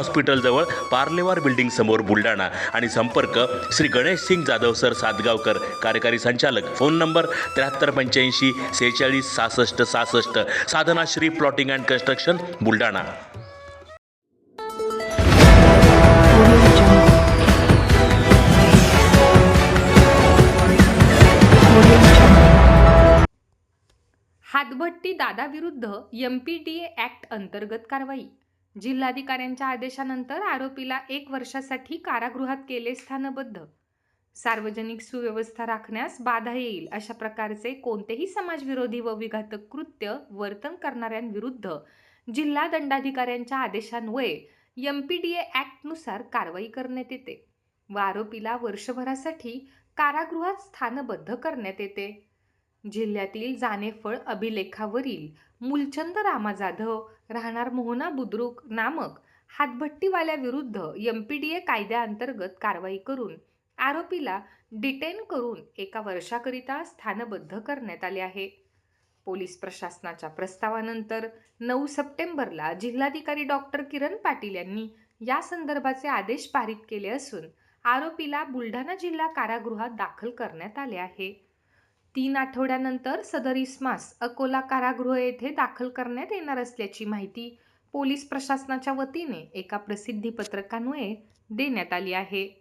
हॉस्पिटलजवळ Parlewar building समोर बुलढाणा. आणि संपर्क श्री गणेश सिंग जाधव सर सातगावकर कार्यकारी संचालक. फोन नंबर त्र्याहत्तर पंच्याऐंशी सेहेचाळीस सहासष्ट सहासष्ट. Sadhana Shri plotting and construction Buldhana. Hatbhatti दादाविरुद्ध M P D A act अंतर्गत कारवाई. जिल्हाधिकाऱ्यांच्या आदेशानंतर आरोपीला एक वर्षासाठी कारागृहात केले स्थानबद्ध. सार्वजनिक सुव्यवस्था राखण्यास बाधा येईल अशा प्रकारचे कोणतेही समाजविरोधी व विघातक कृत्य वर्तन करणाऱ्यांविरुद्ध जिल्हा दंडाधिकाऱ्यांच्या आदेशान्वये एम पी डी ए ॲक्टनुसार कारवाई करण्यात येते व आरोपीला वर्षभरासाठी कारागृहात स्थानबद्ध करण्यात येते. जिल्ह्यातील जानेफळ अभिलेखावरील मूलचंद रामा जाधव राहणार मोहना बुद्रुक नामक हातभट्टीवाल्याविरुद्ध एम पी डी ए कायद्याअंतर्गत कारवाई करून आरोपीला डिटेन करून एका वर्षाकरिता स्थानबद्ध करण्यात आले आहे. पोलीस प्रशासनाच्या प्रस्तावानंतर नऊ सप्टेंबरला जिल्हाधिकारी डॉक्टर किरण पाटील यांनी या संदर्भाचे आदेश पारित केले असून आरोपीला बुलढाणा जिल्हा कारागृहात दाखल करण्यात आले आहे. तीन आठवड्यानंतर सदर इस्मास अकोला कारागृह येथे दाखल करण्यात येणार असल्याची माहिती पोलीस प्रशासनाच्या वतीने एका प्रसिद्धी पत्रकान्वये देण्यात आली आहे.